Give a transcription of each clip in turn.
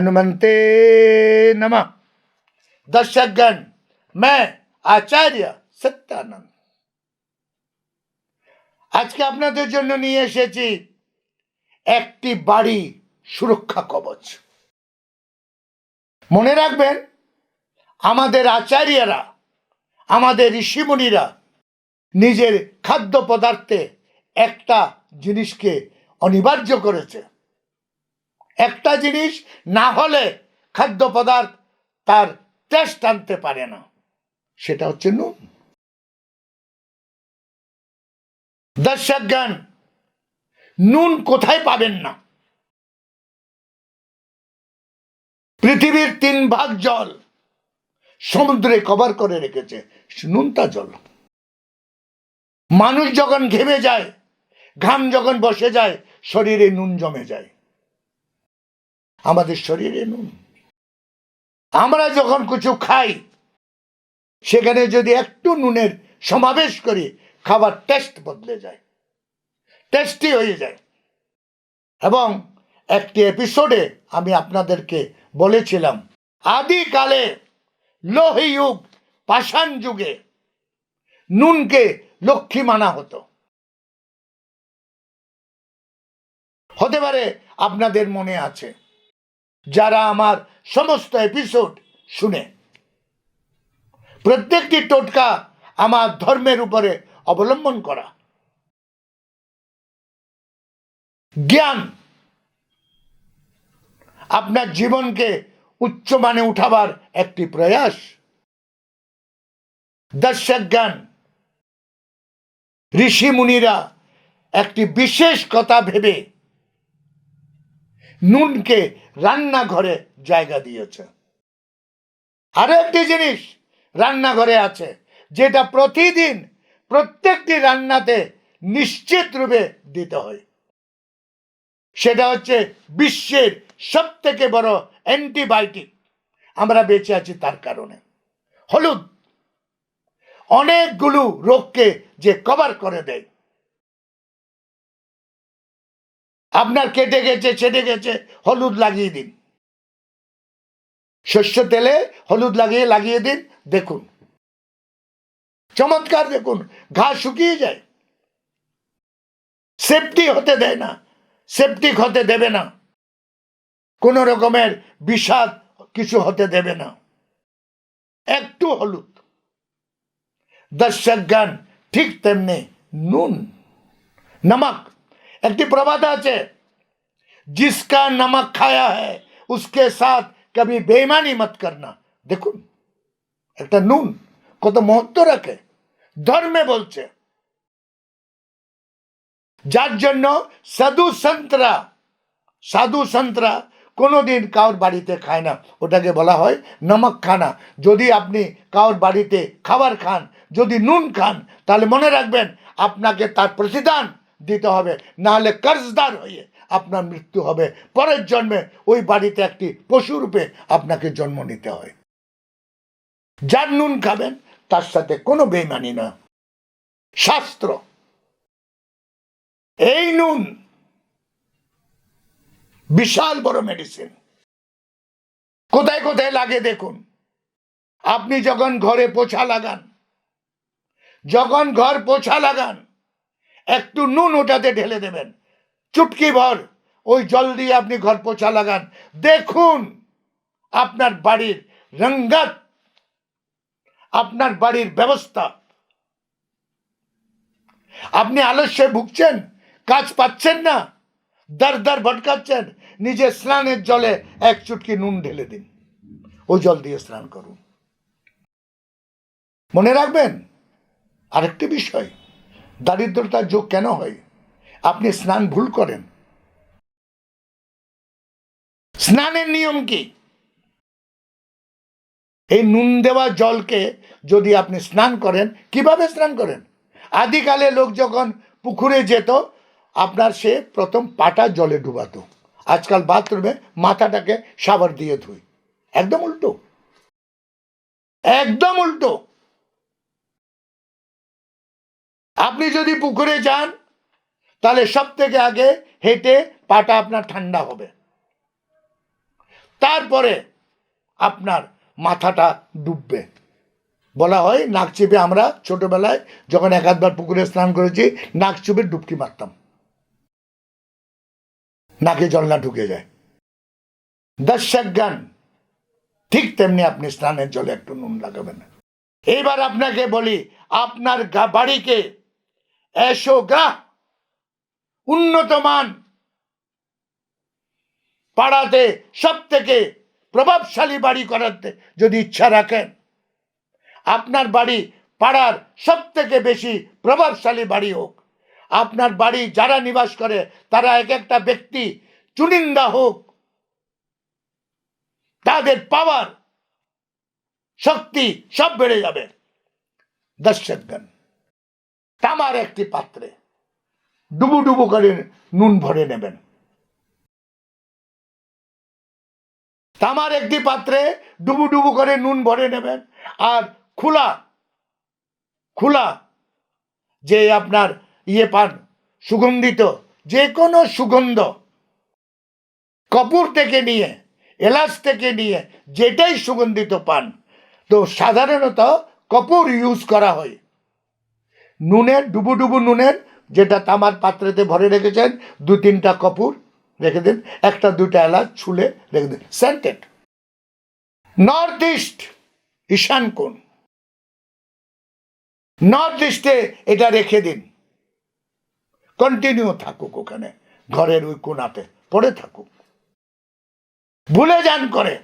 हनुमंते नमः दर्शकगण मैं আচার্য সত্যানন্দ আজকে আপনাদের জন্য নিয়ে এসেছি একটি বাড়ি সুরক্ষা কবচ মনে রাখবেন আমাদের আচার্যরা আমাদের ঋষিমুনিরা নিজের খাদ্য পদার্থে একটা জিনিসকে অনিবার্য করেছে একটা জিনিস না হলে খাদ্য পদার্থ তার টেস্ট আনতে পারে না। সেটা হচ্ছে নুন। দর্শকগণ নুন কোথায় পাবেন না? পৃথিবীর তিন ভাগ জল সমুদ্রে কভার করে রেখেছে। নুনতা জল। মানুষ যখন ঘেমে যায়, ঘাম যখন বসে যায়, শরীরে নুন জমে যায়। আমাদের শরীরে নুন। আমরা যখন কিছু খাই, সেখানে যদি একটু নুনের সমাবেশ করি, খাবার টেস্ট বদলে যায় টেস্টি হয়ে যায়। এবং একটি এপিসোডে আমি আপনাদেরকে বলেছিলাম, আদিকালে লোহযুগ পাষাণ যুগে নুনকে লক্ষ্মী মানা হতো। হতে পারে আপনাদের মনে আছে যারা আমার সমস্ত এপিসোড শুনে। প্রত্যেকটি টোটকা আমার ধর্মের উপরে অবলম্বন করা। জ্ঞান আপনার জীবনকে উচ্চ উচ্চমানে উঠাবার একটি প্রয়াস। দর্শক জ্ঞান ঋষি মুনিরা একটি বিশেষ কথা ভেবে নুনকে রান্নাঘরে জায়গা দিয়েছে। আরও একটি জিনিস রান্নাঘরে আছে, যেটা প্রতিদিন প্রত্যেকটি রান্নাতে নিশ্চিত রূপে দিতে হয়। সেটা হচ্ছে বিশ্বের সব থেকে বড় অ্যান্টিবায়োটিক। আমরা বেঁচে আছি তার কারণে। হলুদ অনেকগুলো রোগকে যে কভার করে দেয়। আপনার কেটে গেছে, ছেটে গেছে, হলুদ লাগিয়ে দিন। শস্য তেলে হলুদ লাগিয়ে লাগিয়ে দিন, দেখুন। চমৎকার দেখুন, ঘা শুকিয়ে যায়। সেফটি হতে দেয় না সেপটিক হতে দেবে না। কোন রকমের বিষাদ কিছু হতে দেবে না। একটু হলুদ। দর্শক জ্ঞান ঠিক তেমনি নুন, নমক একটি প্রবাদ আছে জিসকা নমক খায়া হ্যায় সাথ কবি বেইমানি মত করনা দেখুন, একটা নুন কত মহত্ব রাখে। ধর্মে বলছে, যার জন্য সাধু সন্তরা সাধু সন্তরা কোনোদিন কারোর বাড়িতে খায় না। ওটাকে বলা হয় নমক খানা। যদি আপনি কারোর বাড়িতে খাবার খান, যদি নুন খান, তাহলে মনে রাখবেন আপনাকে তার প্রতিদান দিতে হবে। নাহলে কর্জদার হয়ে আপনার মৃত্যু হবে। পরের জন্মে ওই বাড়িতে একটি পশুরূপে আপনাকে জন্ম নিতে হয়। যার নুন খাবেন, তার সাথে কোনো বেইমানি না। শাস্ত্র, এই নুন বিশাল বড় মেডিসিন কোথায় কোথায় লাগে দেখুন। আপনি যখন ঘরে পোছা লাগান, যখন ঘর পোছা লাগান একটু নুন ওটাতে ঢেলে দেবেন। চুটকি ভর। ওই জল দিয়ে আপনি ঘর পোছা লাগান। দেখুন, আপনার বাড়ির রঙ্গাত, আপনার বাড়ির ব্যবস্থা। আপনি আলস্যে ভুগছেন, কাজ পাচ্ছেন না, দার দার ভটকাচ্ছেন, নিজে স্নানের জলে এক চুটকি নুন ঢেলে দিন। ওই জল দিয়ে স্নান করুন। মনে রাখবেন? আরেকটি বিষয়। দারিদ্রতার যোগ কেন হয়? আপনি স্নান ভুল করেন। স্নানের নিয়ম কি? এই নুন দেওয়া জলকে যদি আপনি স্নান করেন, কীভাবে স্নান করেন? আদিকালে লোক যখন পুকুরে যেত, আপনার সে প্রথম পাটা জলে ডুবাতো। আজকাল বাথরুমে মাথাটাকে সাবার দিয়ে ধুই। একদম উল্টো। একদম উল্টো। আপনি যদি পুকুরে যান, তাহলে সব থেকে আগে হেঁটে পাটা আপনার ঠান্ডা হবে। তারপরে আপনার মাথাটা ডুববে। বলা হয়, নাক চেপে আমরা ছোটবেলায় যখন এক আধবার পুকুরে স্নান করেছি, নাক চেপে ডুবকি মারতাম। নাকে জল না ঢুকে যায়। দর্শক গান ঠিক তেমনি আপনি স্নানের জলে একটু নুন লাগাবেন। এবার আপনাকে বলি, আপনার বাড়িকে এসো গা উন্নত মান পাড়াতে সব থেকে প্রভাবশালী বাড়ি করাতে যদি ইচ্ছা রাখেন, আপনার বাড়ি পাড়ার সব থেকে বেশি প্রভাবশালী বাড়ি হোক। আপনার বাড়ি যারা নিবাস করে, তারা এক একটা ব্যক্তি চুনিন্দা হোক। তাদের পাওয়ার শক্তি সব বেড়ে যাবে। দর্শকগণ তামার একটি পাত্রে। ডুবু ডুবু করে নুন ভরে নেবেন। তামার একটি পাত্রে ডুবু ডুবু করে নুন ভরে নেবেন। আর খোলা খোলা, যে আপনার ইয়ে পান, সুগন্ধিত যে কোনো সুগন্ধ কপুর থেকে নিয়ে, এলাচ থেকে নিয়ে, যেটাই সুগন্ধিত পান, তো সাধারণত কপুর ইউজ করা হয়। নুনের, ডুবু ডুবু নুনের, যেটা তামার পাত্রেতে ভরে রেখেছেন, দু তিনটা কপুর রেখে দিন, একটা, দুইটা এলাচ ছুলে রেখে দিন। সেন্টেড নর্থ ইস্ট ঈশান কোণ। নর্থ ইস্টে এটা রেখে দিন। কন্টিনিউ থাকুক ওখানে, ঘরের ওই কোনাতে পড়ে থাকুক। ভুলে যান করে।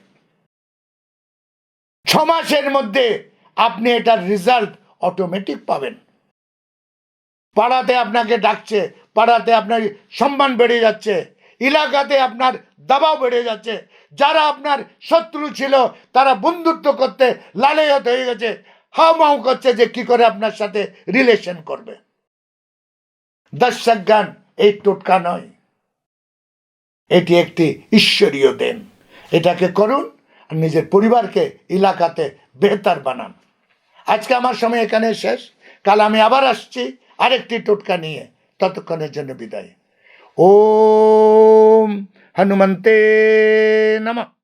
ছ মাসের মধ্যে আপনি এটার রেজাল্ট অটোমেটিক পাবেন। পাড়াতে আপনাকে ডাকছে, পাড়াতে আপনার সম্মান বেড়ে যাচ্ছে, এলাকাতে আপনার দাবাও বেড়ে যাচ্ছে। যারা আপনার শত্রু ছিল, তারা বন্ধুত্ব করতে লালেয়ত হয়ে গেছে। হাও মাউ করছে যে কি করে আপনার সাথে রিলেশন করবে। দর্শক গান, এই টোটকা নয়। এটি একটি ঈশ্বরীয় দেন। এটাকে করুন আর নিজের পরিবারকে এলাকাতে বেহতার বানান। আজকে আমার সময় এখানে শেষ। কাল আমি আবার আসছি। আরেকটি টোটকা নিয়ে ততক্ষণের জন্য বিদায় ওম হনুমন্তে নমঃ